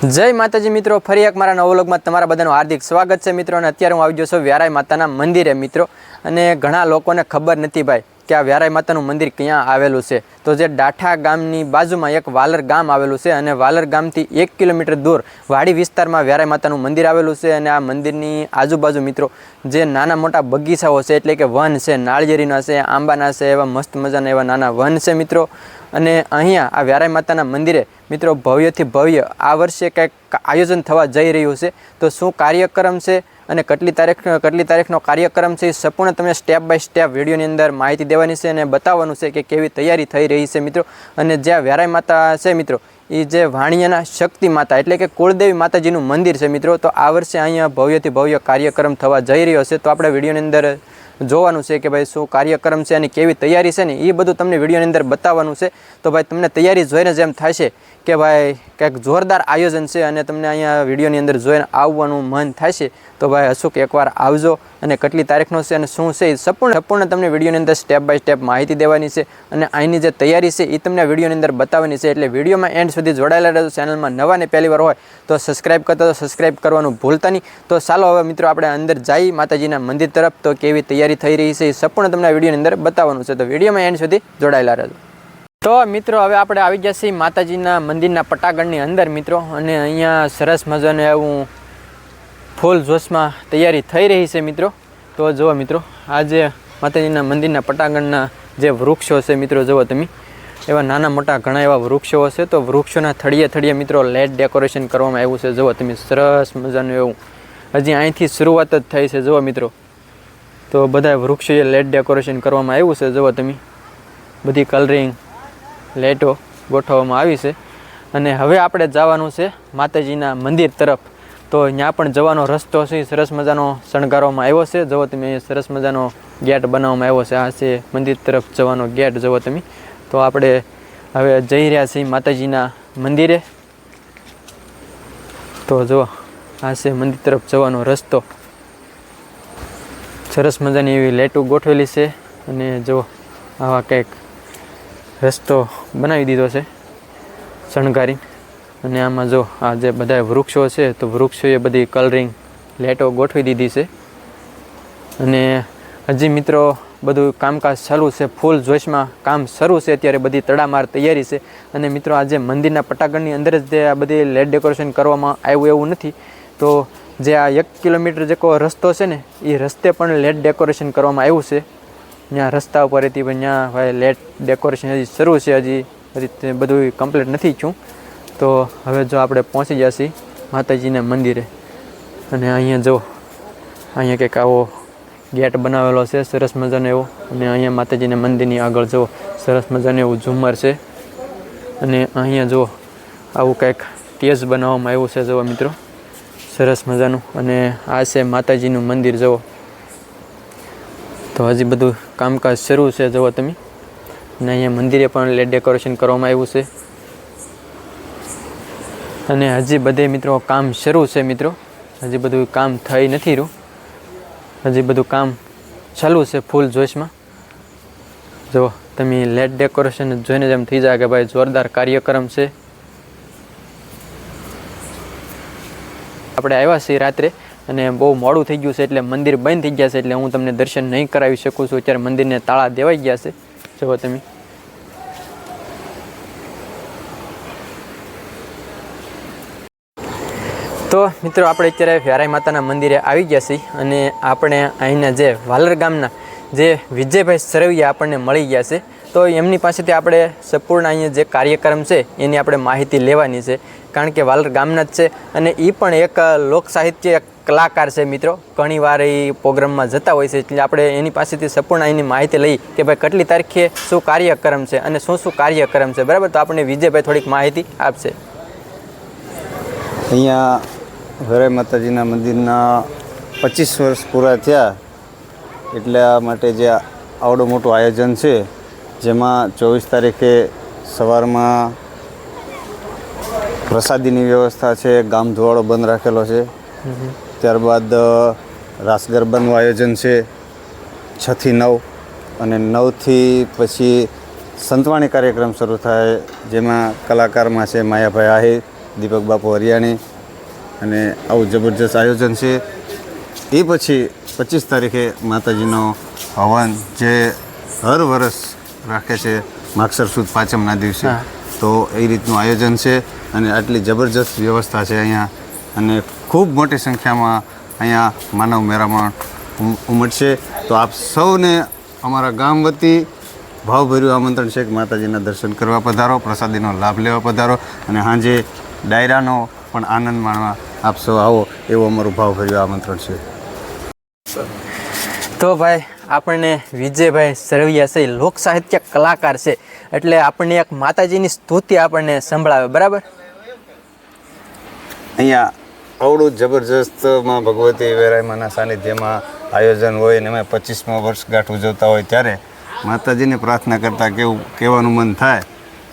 જય માતાજી મિત્રો, ફરી એક મારા નવલોગમાં વ્લોગમાં તમારા બધાનું હાર્દિક સ્વાગત છે મિત્રો. અને અત્યારે હું આવી ગયો છું વ્યારાય માતાના મંદિરે મિત્રો. અને ઘણા લોકોને ખબર નથી ભાઈ કે આ વ્યારાય માતાનું મંદિર ક્યાં આવેલું છે? તો જે ડાઠા ગામની બાજુમાં એક વાલર ગામ આવેલું છે અને વાલર ગામથી એક કિલોમીટર દૂર વાડી વિસ્તારમાં વ્યારાય માતાનું મંદિર આવેલું છે અને આ મંદિરની આજુબાજુ મિત્રો જે નાના મોટા બગીચાઓ છે, એટલે કે વન છે, નાળિયેરીના છે, આંબાના છે, એવા મસ્ત મજાના એવા નાના વન છે મિત્રો. અને અહીંયા આ વ્યારાય માતાના મંદિરે મિત્રો ભવ્યથી ભવ્ય આ વર્ષે કંઈક આયોજન થવા જઈ રહ્યું છે. તો શું કાર્યક્રમ છે? અને કેટલી તારીખ, કેટલી તારીખનો કાર્યક્રમ છે એ સંપૂર્ણ તમને સ્ટેપ બાય સ્ટેપ વિડીયોની અંદર માહિતી દેવાની છે અને બતાવવાનું છે કે કેવી તૈયારી થઈ રહી છે મિત્રો. અને જ્યાં વ્યારાય માતા છે મિત્રો, એ જે વાણિયાના શક્તિ માતા એટલે કે કુળદેવી માતાજીનું મંદિર છે મિત્રો, તો આ વર્ષે અહીંયા ભવ્યથી ભવ્ય કાર્યક્રમ થવા જઈ રહ્યો છે. તો આપણે વિડીયોની અંદર જોવાનું છે કે ભાઈ શું કાર્યક્રમ છે અને કેવી તૈયારી છે ને એ બધું તમને વિડીયોની અંદર બતાવવાનું છે. તો ભાઈ તમને તૈયારી જોઈને જેમ થશે કે ભાઈ કંઈક જોરદાર આયોજન છે અને તમને અહીંયા વિડીયોની અંદર જોઈને આવવાનું મન થશે તો ભાઈ અશુક એકવાર આવજો અને કેટલી તારીખનો છે અને શું છે એ સંપૂર્ણ સંપૂર્ણ તમને વિડીયોની અંદર સ્ટેપ બાય સ્ટેપ માહિતી દેવાની છે અને અહીંની જે તૈયારી છે એ તમને વિડીયોની અંદર બતાવવાની છે. એટલે વિડીયોમાં એન્ડ સુધી જોડાયેલા રહેજો. ચેનલમાં નવા ને પહેલી વાર હોય તો સબસ્ક્રાઇબ કરતા તો સબસ્ક્રાઇબ કરવાનું ભૂલતા નહીં. તો ચાલો હવે મિત્રો આપણે અંદર જઈ માતાજીના મંદિર તરફ તો કેવી તૈયારી થઈ રહી છે એ સંપૂર્ણ તમને વિડીયોની અંદર બતાવવાનું છે. તો વિડીયોમાં એન્ડ સુધી જોડાયેલા રહેજો. તો મિત્રો, હવે આપણે આવી ગયા છીએ માતાજીના મંદિરના પટાગણની અંદર, મિત્રો. અને અહીંયા સરસ મજાનું એવું ફૂલ જોશમાં તૈયારી થઈ રહી છે, મિત્રો. તો જુઓ, મિત્રો, આજે માતાજીના મંદિરના પટાગણના જે વૃક્ષો છે, મિત્રો, જુઓ તમે. એવા નાના મોટા ઘણા એવા વૃક્ષો હશે. તો વૃક્ષોના થળીએ થળીએ મિત્રો, લેટ ડેકોરેશન કરવામાં આવ્યું છે. જુઓ તમે, સરસ મજાનું એવું. હજી અહીંથી શરૂઆત જ થઈ છે, જુઓ, મિત્રો. તો બધા વૃક્ષોએ લેટ ડેકોરેશન કરવામાં આવ્યું છે, જુઓ તમે. બધી કલરિંગ લેટો ગોઠવવામાં આવી છે. અને હવે આપણે જવાનું છે માતાજીના મંદિર તરફ. તો ત્યાં પણ જવાનો રસ્તો છે, સરસ મજાનો શણગારવામાં આવ્યો છે. જુઓ તમે, સરસ મજાનો ગેટ બનાવવામાં આવ્યો છે. આ છે મંદિર તરફ જવાનો ગેટ, જુઓ તમે. તો આપણે હવે જઈ રહ્યા છીએ માતાજીના મંદિરે. તો જુઓ, આ છે મંદિર તરફ જવાનો રસ્તો. સરસ મજાની એવી લેટું ગોઠવેલી છે. અને જુઓ, આવા કંઈક રસ્તો બનાવી દીધો છે, શણગારી. અને આમાં જો આ જે બધા વૃક્ષો છે, તો વૃક્ષોએ બધી કલરિંગ લેટો ગોઠવી દીધી છે. અને હજી મિત્રો, બધું કામકાજ ચાલુ છે, ફૂલ જોશમાં કામ શરૂ છે, અત્યારે બધી તડામાર તૈયારી છે. અને મિત્રો, આજે મંદિરના પટાગણની અંદર જ જે આ બધી લેટ ડેકોરેશન કરવામાં આવ્યું એવું નથી. તો જે આ એક કિલોમીટર જેકો રસ્તો છે ને, એ રસ્તે પણ લેટ ડેકોરેશન કરવામાં આવ્યું છે. ત્યાં રસ્તા ઉપર હતી, પણ ત્યાં ભાઈ લેટ ડેકોરેશન હજી શરૂ છે હજી. હજી બધું કમ્પ્લીટ નથી છું તો હવે જો આપણે પહોંચી છીએ માતાજીના મંદિરે. અને અહીંયા જો, અહીંયા કંઈક આવો ગેટ બનાવેલો છે, સરસ મજાનો એવો. અને અહીંયા માતાજીના મંદિરની આગળ જો સરસ મજાનું એવું ઝુમ્મર છે. અને અહીંયા જો આવું કંઈક તેજ બનાવવામાં આવ્યું છે જુઓ મિત્રો. સરસ મજાનું. અને આ છે માતાજીનું મંદિર જુઓ તો હજી બધું કામકાજ શરૂ છે, જુઓ તમે. અને અહીંયા મંદિરે પણ લે ડેકોરેશન કરવામાં આવ્યું છે. અને હજી બધે મિત્રો કામ શરૂ છે, મિત્રો. હજી બધું કામ થઈ નથી રહ્યું. હજી બધું કામ ચાલુ છે, ફૂલ જોશમાં. જુઓ, તમે લેટ ડેકોરેશન જોઈને જ એમ થઈ જાય કે ભાઈ જોરદાર કાર્યક્રમ છે. આપણે આવ્યા છીએ રાત્રે. અને બહુ મોડું થઈ ગયું છે એટલે મંદિર બંધ થઈ ગયા છે એટલે હું તમને દર્શન નહીં કરાવી શકું છું. અત્યારે મંદિરને તાળા દેવાઈ ગયા છે. જુઓ તમે. તો મિત્રો, આપણે અત્યારે વ્યારાઈ માતાના મંદિરે આવી ગયા છીએ અને આપણે અહીંના જે વાલર ગામના જે વિજયભાઈ સરવૈયા આપણને મળી ગયા છે. તો એમની પાસેથી આપણે સંપૂર્ણ અહીંયા જે કાર્યક્રમ છે, એની આપણે માહિતી લેવાની છે. કારણ કે વાલર ગામના જ છે અને એ પણ એક લોક સાહિત્ય કલાકાર છે મિત્રો. ઘણી વાર એ પ્રોગ્રામમાં જતા હોય છે, એટલે આપણે એની પાસેથી સંપૂર્ણ એની માહિતી લઈ કે ભાઈ કેટલી તારીખે શું કાર્યક્રમ છે અને શું શું કાર્યક્રમ છે. બરાબર? તો આપણે વિજયભાઈ થોડીક માહિતી આપશે. અહીંયા હરે માતાજીના મંદિરના પચીસ વર્ષ પૂરા થયા. એટલા માટે જે આવડું મોટું આયોજન છે જેમાં ચોવીસ તારીખે સવારમાં પ્રસાદીની વ્યવસ્થા છે, ગામ ધોવાળો બંધ રાખેલો છે. ત્યારબાદ રાસ ગરબાનું આયોજન છે, છથી નવ અને નવથી પછી સંતવાણી કાર્યક્રમ શરૂ થાય, જેમાં કલાકારમાં છે માયાભાઈ આહિર, દીપક બાપુ હરિયાણી અને આવું જબરજસ્ત આયોજન છે. એ પછી પચીસ તારીખે માતાજીનો હવન, જે હર વર્ષ રાખે છે માગસર સુદ પાંચમના દિવસે. તો એ રીતનું આયોજન છે અને આટલી જબરજસ્ત વ્યવસ્થા છે અહીંયા. અને ખૂબ મોટી સંખ્યામાં અહીંયા માનવ મેરામણ ઉમટશે. તો આપ સૌને અમારા ગામ વતી ભાવભર્યું આમંત્રણ છે કે માતાજીના દર્શન કરવા પધારો પ્રસાદીનો લાભ લેવા પધારો અને સાંજે ડાયરાનો પણ આનંદ માણવા આપ સૌ આવો એવું અમારું ભાવભર્યું આમંત્રણ છે. તો ભાઈ, આપણને વિજયભાઈ સરવૈયા છે લોક સાહિત્ય કલાકાર છે. એટલે આપણને એક માતાજીની સ્તુતિ આપણને સંભળાવે, બરાબર? અહીંયા અવળું જબરજસ્તમાં ભગવતી વેરાયમાના સાનિધ્યમાં આયોજન હોય અને એમાં પચીસમો વર્ષગાંઠ ઉજવતા હોય ત્યારે માતાજીને પ્રાર્થના કરતાં કેવું કહેવાનું મન થાય.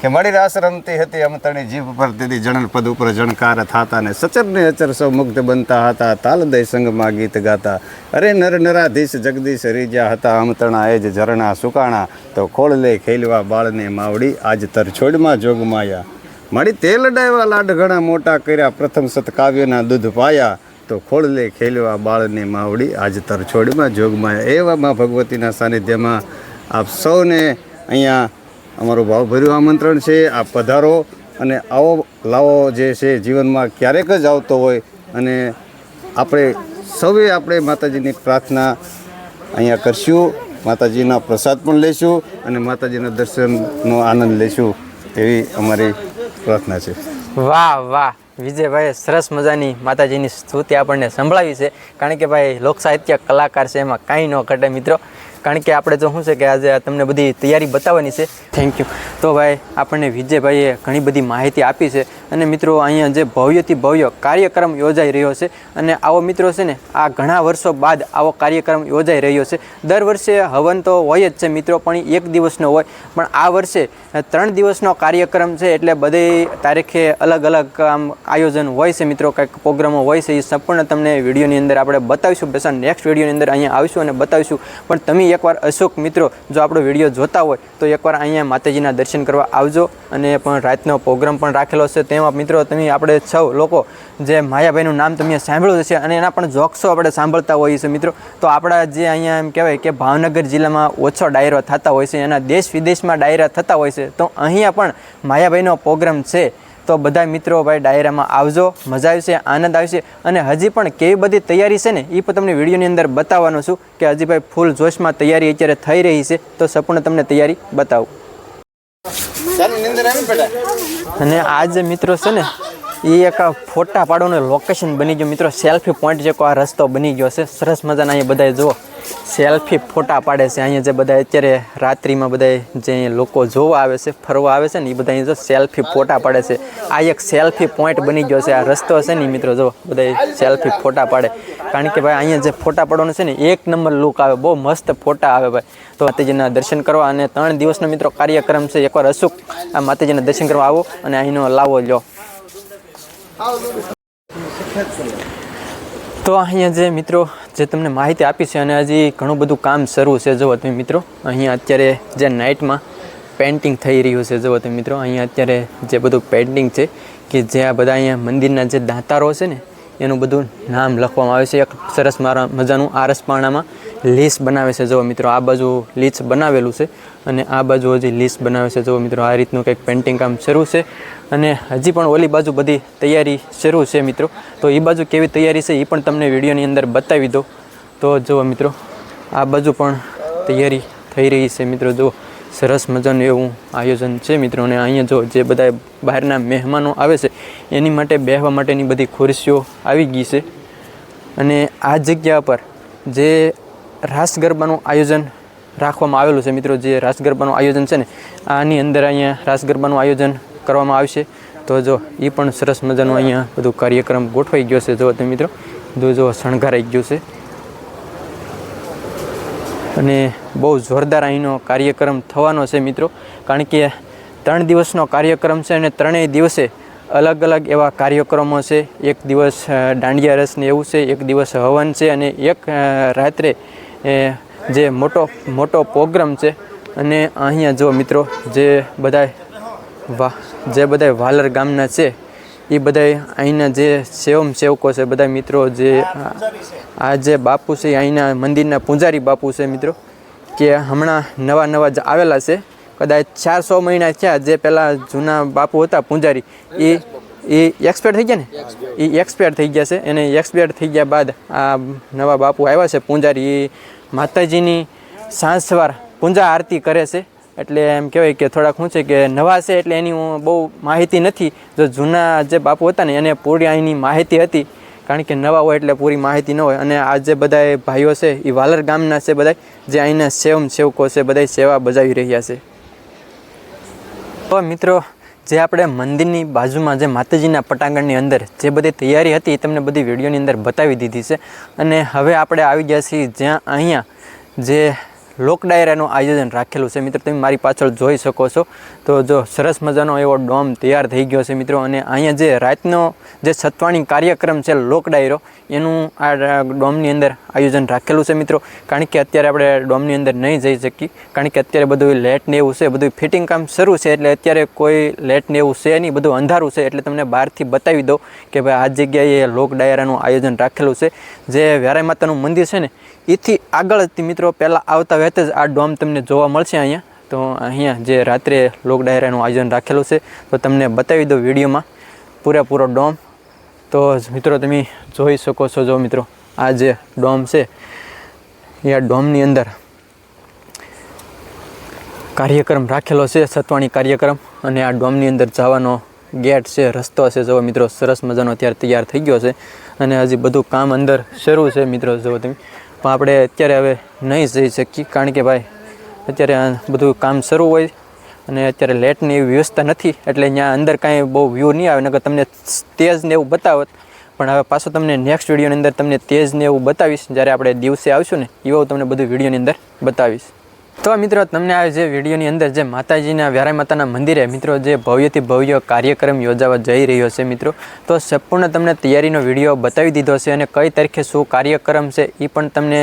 કે મારી રાસ રમતી હતી અમતણી જીભ પર તેથી જણલ પદ ઉપર જણકાર થાતા ને સચર ને અચર સૌ મુગ્ધ બનતા હતા. તાલદય સંગમાં ગીત ગાતા. અરે નર નરાધીશ જગદીશ રીજ્યા હતા. અમતણા એ જ ઝરણા સુકાણા. તો ખોળ લે ખેલવા બાળને માવડી. આજ તર છોડમાં જોગમાયા મારી તેલ ડાયવા લાડ ઘણા મોટા કર્યા. પ્રથમ સતકાવ્યના દૂધ પાયા. તો ખોળલે ખેલવા બાળને માવડી. આજ તર છોડમાં જોગમાયા એવામાં ભગવતીના સાનિધ્યમાં આપ સૌને અહીંયા અમારું ભાવભર્યું આમંત્રણ છે આપ પધારો અને આવો લાવો જે છે જીવનમાં ક્યારેક જ આવતો હોય અને આપણે સૌએ આપણે માતાજીની પ્રાર્થના અહીંયા કરશું, માતાજીના પ્રસાદ પણ લઈશું અને માતાજીના દર્શનનો આનંદ લઈશું એવી અમારી પ્રાર્થના છે. વાહ વાહ. વિજયભાઈએ સરસ મજાની માતાજીની સ્તુતિ આપણને સંભળાવી છે. કારણ કે ભાઈ લોક સાહિત્ય કલાકાર છે, એમાં કાંઈ ન ઘટે મિત્રો. કારણ કે આપણે જો શું છે કે આજે તમને બધી તૈયારી બતાવવાની છે. થેન્ક યુ તો ભાઈ, આપણને વિજયભાઈએ ઘણી બધી માહિતી આપી છે. અને મિત્રો, અહીંયા જે ભવ્યથી ભવ્ય કાર્યક્રમ યોજાઈ રહ્યો છે અને આવો મિત્રો છે ને, આ ઘણા વર્ષો બાદ આવો કાર્યક્રમ યોજાઈ રહ્યો છે. દર વર્ષે હવન તો હોય જ છે મિત્રો, પણ એક દિવસનો હોય. પણ આ વર્ષે ત્રણ દિવસનો કાર્યક્રમ છે એટલે બધી તારીખે અલગ અલગ આમ આયોજન હોય છે મિત્રો, કંઈક પ્રોગ્રામો હોય છે એ સંપૂર્ણ તમને વિડીયોની અંદર આપણે બતાવીશું. બેસા નેક્સ્ટ વિડીયોની અંદર અહીંયા આવીશું અને બતાવીશું. પણ તમે એકવાર અશોક મિત્રો, જો આપણો વીડિયો જોતા હોય, તો એકવાર અહીંયા માતાજીના દર્શન કરવા આવજો અને પણ રાતનો પ્રોગ્રામ પણ રાખેલો છે. તેમાં મિત્રો તમે આપણે સૌ લોકો જે માયાભાઈનું નામ તમે સાંભળ્યું હશે અને એના પણ જોક્સો આપણે સાંભળતા હોઈએ છીએ મિત્રો. તો આપણા જે અહીંયા એમ કહેવાય કે ભાવનગર જિલ્લામાં ઓછો ડાયરો થતા હોય છે, એના દેશ વિદેશમાં ડાયરા થતા હોય છે, તો અહીંયા પણ માયાભાઈનો પ્રોગ્રામ છે. તો બધા મિત્રો ભાઈ ડાયરામાં આવજો, મજા આવશે, આનંદ આવશે અને હજી પણ કેવી બધી તૈયારી છે ને એ પણ તમને વિડીયોની અંદર બતાવવાનો છું કે હજી ભાઈ ફૂલ જોશમાં તૈયારી અત્યારે થઈ રહી છે, તો સંપૂર્ણ તમને તૈયારી બતાવું. અને આ જે મિત્રો છે ને, એ એક ફોટા પાડવાનું લોકેશન બની ગયું. મિત્રો સેલ્ફી પોઈન્ટ જેકો આ રસ્તો બની ગયો છે. સરસ મજાના અહીંયા બધા જુઓ. સેલ્ફી ફોટા પાડે છે. અહીંયા જે બધા અત્યારે રાત્રિમાં બધા જે લોકો જોવા આવે છે, ફરવા આવે છે ને, એ બધા અહીંયા જો સેલ્ફી ફોટા પાડે છે. આ એક સેલ્ફી પોઈન્ટ બની ગયો છે. આ રસ્તો છે ને, મિત્રો, જો બધા સેલ્ફી ફોટા પાડે. કારણ કે ભાઈ અહીંયા જે ફોટા પાડવાનો છે ને, એક નંબર લુક આવે. બહુ મસ્ત ફોટા આવે ભાઈ. તો માતાજીના દર્શન કરવા અને ત્રણ દિવસનો, મિત્રો, કાર્યક્રમ છે. એકવાર અશુક, આ માતાજીના દર્શન કરવા આવો અને અહીંનો લાવો લ્યો. તો અહીંયા જે મિત્રો, જે તમને માહિતી આપી છે અને હજી ઘણું બધું કામ શરૂ છે, જુઓ તમે મિત્રો. અહીંયા અત્યારે જે નાઇટમાં પેઇન્ટિંગ થઈ રહ્યું છે, જુઓ તમે મિત્રો. અહીંયા અત્યારે જે બધું પેઇન્ટિંગ છે કે જે આ બધા અહીંયા મંદિરના જે દાંતારો છે ને, એનું બધું નામ લખવામાં આવે છે. એક સરસ મારા મજાનું આરસપાણામાં લીસ બનાવે છે. જુઓ મિત્રો, આ બાજુ લીસ બનાવેલું છે અને આ બાજુ હજી લીસ બનાવે છે. જુઓ મિત્રો, આ રીતનું કંઈક પેઇન્ટિંગ કામ શરૂ છે અને હજી પણ ઓલી બાજુ બધી તૈયારી શરૂ છે મિત્રો. તો એ બાજુ કેવી તૈયારી છે એ પણ તમને વિડીયોની અંદર બતાવી દો તો જુઓ મિત્રો, આ બાજુ પણ તૈયારી થઈ રહી છે મિત્રો. જુઓ, સરસ મજાનું એવું આયોજન છે મિત્રો. અને અહીંયા જો જે બધા બહારના મહેમાનો આવે છે, એની માટે બેસવા માટેની બધી ખુરશીઓ આવી ગઈ છે. અને આ જગ્યા પર જે રાસ ગરબાનું આયોજન રાખવામાં આવેલું છે મિત્રો. જે રાસ ગરબાનું આયોજન છે ને, આની અંદર અહીંયા રાસ ગરબાનું આયોજન કરવામાં આવશે. તો જો એ પણ સરસ મજાનું અહીંયા બધું કાર્યક્રમ ગોઠવાઈ ગયો છે. જો તમે મિત્રો, જો જો શણગારાઈ ગયું છે. અને બહુ જોરદાર અહીંનો કાર્યક્રમ થવાનો છે મિત્રો. કારણ કે ત્રણ દિવસનો કાર્યક્રમ છે અને ત્રણેય દિવસે અલગ અલગ એવા કાર્યક્રમો છે. એક દિવસ દાંડિયા રસને એવું છે, એક દિવસ હવન છે અને એક રાત્રે એ, જે મોટો મોટો પ્રોગ્રામ છે. અને અહીંયા જો મિત્રો જે બધા વા જે બધા વાલર ગામના છે એ બધા અહીંના જે સેવમ સેવકો છે બધા મિત્રો જે આ- આ જે બાપુ છે અહીંના મંદિરના પૂંજારી બાપુ છે મિત્રો કે હમણાં નવા નવા જ આવેલા છે. કદાચ ચારસો મહિના થયા જે પહેલાં જૂના બાપુ હતા પૂંજારી એ એ એક્સપાયર થઈ ગયા ને? એ એક્સપાયર થઈ ગયા છે. એને એક્સપાયર થઈ ગયા બાદ આ નવા બાપુ આવ્યા છે પૂજારી. એ માતાજીની સાંજવાર પૂંજા પૂજા આરતી કરે છે. એટલે એમ કહેવાય કે થોડાક શું છે કે નવા છે એટલે એની હું બહુ માહિતી નથી. જો જૂના જે બાપુ હતા ને એને પૂરી અહીંની માહિતી હતી. કારણ કે નવા હોય એટલે પૂરી માહિતી ન હોય. અને આ જે બધા ભાઈઓ છે એ વાલર ગામના છે બધા જે અહીંના સેવમ સેવકો છે બધા સેવા બજાવી રહ્યા છે. તો મિત્રો જે આપણે મંદિરની બાજુમાં જે માતાજીના પટાંગણની અંદર જે બધી તૈયારી હતી એ તમને બધી વિડીયોની અંદર બતાવી દીધી છે. અને હવે આપણે આવી ગયા છીએ જ્યાં અહીંયા જે લોક ડાયરાનું આયોજન રાખેલું છે. મિત્રો, તમે મારી પાછળ જોઈ શકો છો. તો જો સરસ મજાનો એવો ડોમ તૈયાર થઈ ગયો છે, મિત્રો, અને અહીંયા જે રાતનો જે સત્વાણી કાર્યક્રમ છે, લોક ડાયરો, એનું આ ડોમની અંદર આયોજન રાખેલું છે, મિત્રો. કારણ કે અત્યારે આપણે ડોમની અંદર નહીં જઈ શકીએ. કારણ કે અત્યારે બધું લેટ ને એવું છે, બધું ફિટિંગ કામ શરૂ છે, એટલે અત્યારે કોઈ લેટ ને એવું છે નહીં. બધું અંધારું છે, એટલે તમને બહારથી બતાવી દઉં કે ભાઈ આ જગ્યાએ લોક ડાયરાનું આયોજન રાખેલું છે. જે વ્યારાય માતાનું મંદિર છે ને એથી આગળ મિત્રો પહેલાં આવતા વહેત જ આ ડોમ તમને જોવા મળશે અહીંયા. તો અહીંયા જે રાત્રે લોક ડાયરાનું આયોજન રાખેલું છે, તો તમને બતાવી દઉં વિડીયોમાં પૂરેપૂરો ડોમ. તો મિત્રો તમે જોઈ શકો છો જો મિત્રો, આ જે ડોમ છે, એ આ ડોમની અંદર કાર્યક્રમ રાખેલો છે, સત્વાણી કાર્યક્રમ. અને આ ડોમની અંદર જવાનો ગેટ છે, રસ્તો છે, જો મિત્રો સરસ મજાનો અત્યારે તૈયાર થઈ ગયો છે. અને હજી બધું કામ અંદર શરૂ છે મિત્રો, જો તમે પણ આપણે અત્યારે હવે નહીં જઈ શકીએ. કારણ કે ભાઈ, અત્યારે બધું કામ શરૂ હોય અને અત્યારે લેટની એવી વ્યવસ્થા નથી. એટલે ત્યાં અંદર કાંઈ બહુ વ્યૂ નહીં આવે. નકર તમને તેજ ને એવું બતાવત. પણ હવે પાછું તમને નેક્સ્ટ વિડીયોની અંદર તમને તેજ ને એવું બતાવીશ. જ્યારે આપણે દિવસે આવશું ને, એવું તમને બધું વિડીયોની અંદર બતાવીશ. તો મિત્રો, તમને આ જે વિડીયોની અંદર જે માતાજીના વ્યારાય માતાના મંદિરે મિત્રો, જે ભવ્યથી ભવ્ય કાર્યક્રમ યોજાવા જઈ રહ્યો છે મિત્રો, તો સંપૂર્ણ તમને તૈયારીનો વીડિયો બતાવી દીધો છે અને કઈ તારીખે શું કાર્યક્રમ છે એ પણ તમને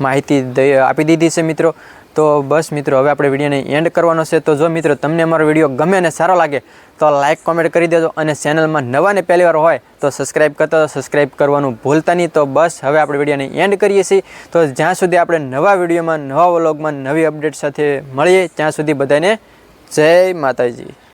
માહિતી આપી દીધી છે મિત્રો. તો બસ મિત્રો, હવે આપણે વિડીયોને એન્ડ કરવાનો છે. તો જો મિત્રો, તમને અમારો વીડિયો ગમે અને સારો લાગે, તો લાઇક કોમેન્ટ કરી દેજો અને ચેનલમાં નવા ને પહેલી હોય, તો સબસ્ક્રાઈબ કરતા તો સબસ્ક્રાઈબ કરવાનું ભૂલતા નહીં. તો બસ, હવે આપણે વિડીયોને એન્ડ કરીએ છીએ. તો જ્યાં સુધી આપણે નવા વિડીયોમાં, નવા વ્લોગમાં નવી અપડેટ સાથે મળીએ, ત્યાં સુધી બધાને જય માતાજી.